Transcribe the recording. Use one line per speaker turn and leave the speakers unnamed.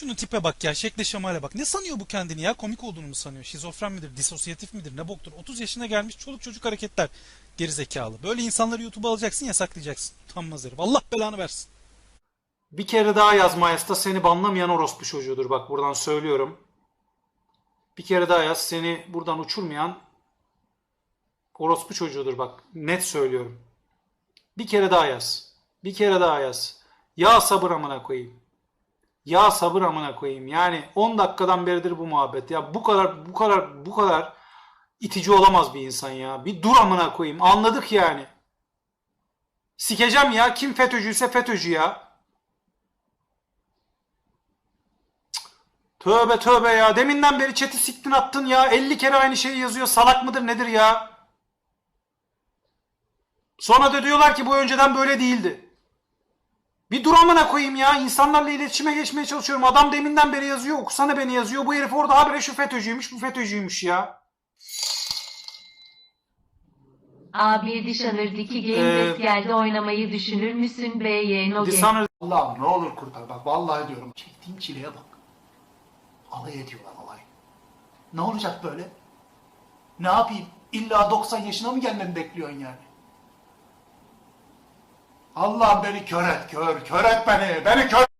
Şunun tipe bak ya, şekle şemale bak. Ne sanıyor bu kendini ya? Komik olduğunu mu sanıyor? Şizofren midir, disosyatif midir, ne boktur? 30 yaşına gelmiş çoluk çocuk hareketler. Geri zekalı. Böyle insanları YouTube'a alacaksın, yasaklayacaksın. Utanmaz herif. Allah belanı versin.
Bir kere daha yaz Mayas'ta seni banlamayan orospu çocuğudur. Bak buradan söylüyorum. Bir kere daha yaz seni buradan uçurmayan orospu çocuğudur bak. Net söylüyorum. Bir kere daha yaz. Bir kere daha yaz. Ya sabır amına koyayım. Ya sabır amına koyayım. Yani 10 dakikadan beridir bu muhabbet. Ya bu kadar bu kadar bu kadar itici olamaz bir insan ya. Bir dur amına koyayım. Anladık yani. Sikeceğim ya. Kim FETÖ'cüyse FETÖ'cü ya. Tövbe tövbe ya. Deminden beri chat'i siktin attın ya. 50 kere aynı şeyi yazıyor. Salak mıdır nedir ya? Sonra da diyorlar ki bu önceden böyle değildi. Bir dur amına koyayım ya. İnsanlarla iletişime geçmeye çalışıyorum. Adam deminden beri yazıyor. Okusana beni yazıyor. Bu herif orada habire şu FETÖ'cüymüş, bu FETÖ'cüymüş ya.
Abi Dishonord'daki Game
Ee,
geldi oynamayı düşünür müsün BY no game?
Dishonored
Allah'ım ne olur kurtar bak vallahi diyorum. Çektiğim çileye bak. Alay ediyorlar alay. Ne olacak böyle? Ne yapayım? İlla 90 yaşına mı gelmemi bekliyorsun yani? Allah'ım beni kör et kör, kör et beni, beni kör